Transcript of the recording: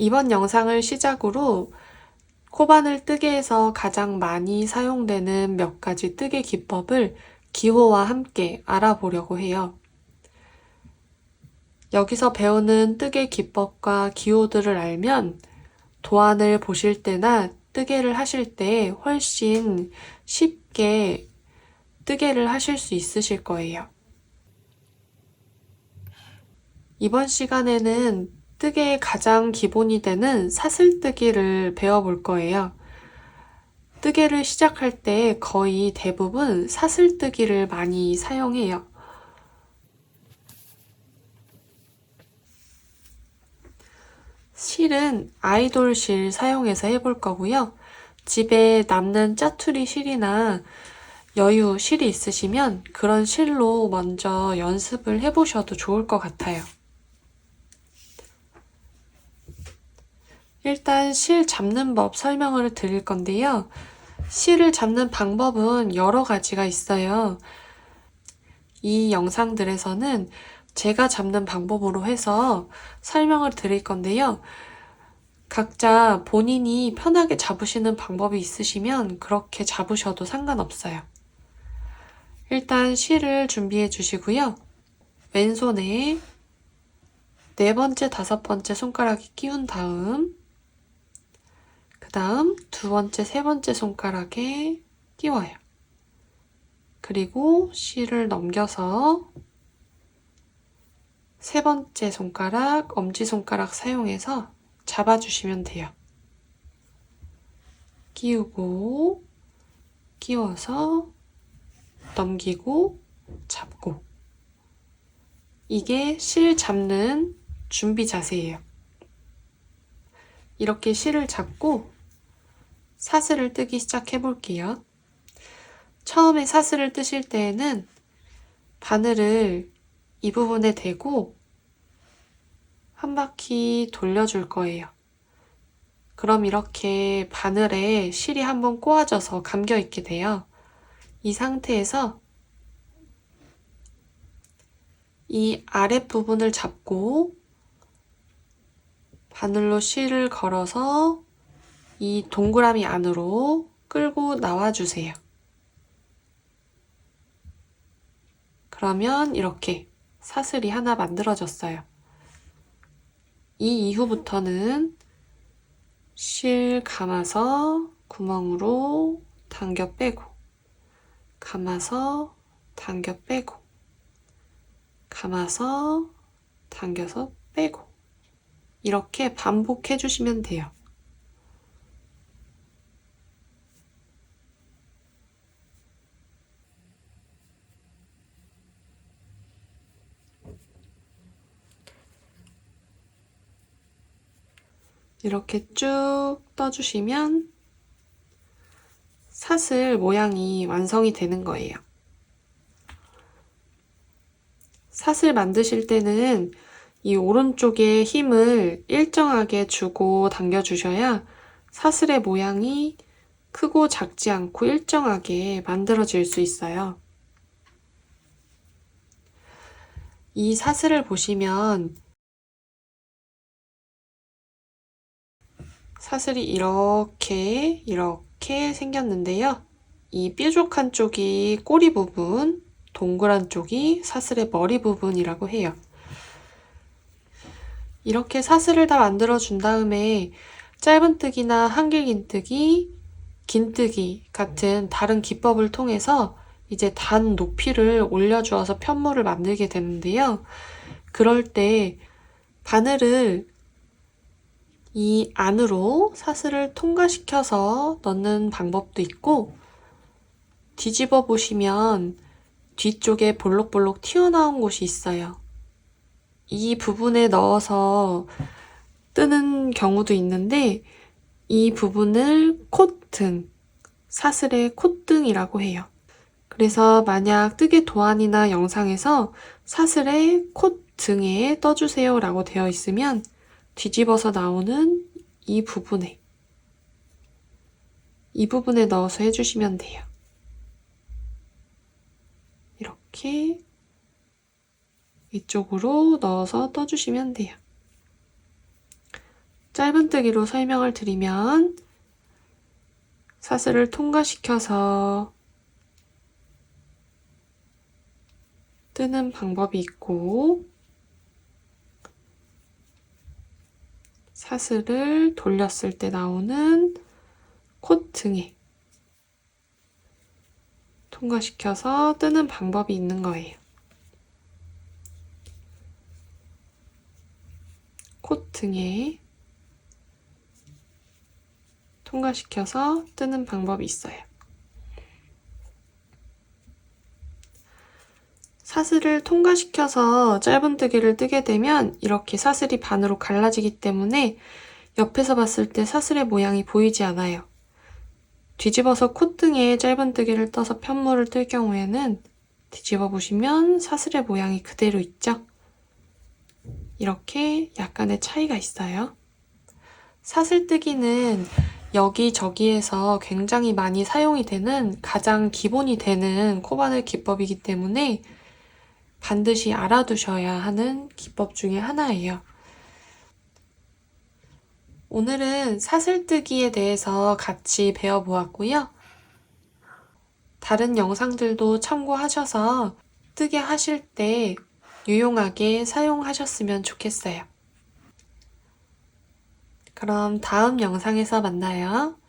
이번 영상을 시작으로 코바늘 뜨개에서 가장 많이 사용되는 몇 가지 뜨개 기법을 기호와 함께 알아보려고 해요. 여기서 배우는 뜨개 기법과 기호들을 알면 도안을 보실 때나 뜨개를 하실 때 훨씬 쉽게 뜨개를 하실 수 있으실 거예요. 이번 시간에는 뜨개의 가장 기본이 되는 사슬뜨기를 배워볼 거예요. 뜨개를 시작할 때 거의 대부분 사슬뜨기를 많이 사용해요. 실은 아이돌 실 사용해서 해볼 거고요. 집에 남는 짜투리 실이나 여유 실이 있으시면 그런 실로 먼저 연습을 해보셔도 좋을 것 같아요. 일단 실 잡는 법 설명을 드릴 건데요. 실을 잡는 방법은 여러 가지가 있어요. 이 영상들에서는 제가 잡는 방법으로 해서 설명을 드릴 건데요. 각자 본인이 편하게 잡으시는 방법이 있으시면 그렇게 잡으셔도 상관없어요. 일단 실을 준비해 주시고요. 왼손에 네 번째, 다섯 번째 손가락이 끼운 다음 그 다음 두 번째, 세 번째 손가락에 끼워요. 그리고 실을 넘겨서 세 번째 손가락, 엄지손가락 사용해서 잡아주시면 돼요. 끼우고, 끼워서 넘기고, 잡고. 이게 실 잡는 준비 자세예요. 이렇게 실을 잡고 사슬을 뜨기 시작해 볼게요. 처음에 사슬을 뜨실 때에는 바늘을 이 부분에 대고 한 바퀴 돌려줄 거예요. 그럼 이렇게 바늘에 실이 한번 꼬아져서 감겨 있게 돼요. 이 상태에서 이 아랫부분을 잡고 바늘로 실을 걸어서 이 동그라미 안으로 끌고 나와주세요. 그러면 이렇게 사슬이 하나 만들어졌어요. 이 이후부터는 실 감아서 구멍으로 당겨 빼고 감아서 당겨 빼고 감아서 당겨서 빼고 이렇게 반복해 주시면 돼요. 이렇게 쭉 떠주시면 사슬 모양이 완성이 되는 거예요. 사슬 만드실 때는 이 오른쪽에 힘을 일정하게 주고 당겨주셔야 사슬의 모양이 크고 작지 않고 일정하게 만들어질 수 있어요. 이 사슬을 보시면 사슬이 이렇게 이렇게 생겼는데요. 이 뾰족한 쪽이 꼬리 부분, 동그란 쪽이 사슬의 머리 부분이라고 해요. 이렇게 사슬을 다 만들어 준 다음에 짧은뜨기나 한길긴뜨기, 긴뜨기 같은 다른 기법을 통해서 이제 단 높이를 올려주어서 편물을 만들게 되는데요. 그럴 때 바늘을 이 안으로 사슬을 통과시켜서 넣는 방법도 있고 뒤집어 보시면 뒤쪽에 볼록볼록 튀어나온 곳이 있어요. 이 부분에 넣어서 뜨는 경우도 있는데 이 부분을 콧등, 사슬의 콧등이라고 해요. 그래서 만약 뜨개 도안이나 영상에서 사슬의 콧등에 떠주세요 라고 되어 있으면 뒤집어서 나오는 이 부분에 이 부분에 넣어서 해주시면 돼요. 이렇게 이쪽으로 넣어서 떠주시면 돼요. 짧은뜨기로 설명을 드리면 사슬을 통과시켜서 뜨는 방법이 있고 사슬을 돌렸을 때 나오는 콧등에 통과시켜서 뜨는 방법이 있는 거예요. 콧등에 통과시켜서 뜨는 방법이 있어요. 사슬을 통과시켜서 짧은뜨기를 뜨게 되면 이렇게 사슬이 반으로 갈라지기 때문에 옆에서 봤을 때 사슬의 모양이 보이지 않아요. 뒤집어서 콧등에 짧은뜨기를 떠서 편물을 뜰 경우에는 뒤집어 보시면 사슬의 모양이 그대로 있죠? 이렇게 약간의 차이가 있어요. 사슬뜨기는 여기저기에서 굉장히 많이 사용이 되는 가장 기본이 되는 코바늘 기법이기 때문에 반드시 알아두셔야 하는 기법 중에 하나예요. 오늘은 사슬뜨기에 대해서 같이 배워보았고요. 다른 영상들도 참고하셔서 뜨게 하실 때 유용하게 사용하셨으면 좋겠어요. 그럼 다음 영상에서 만나요.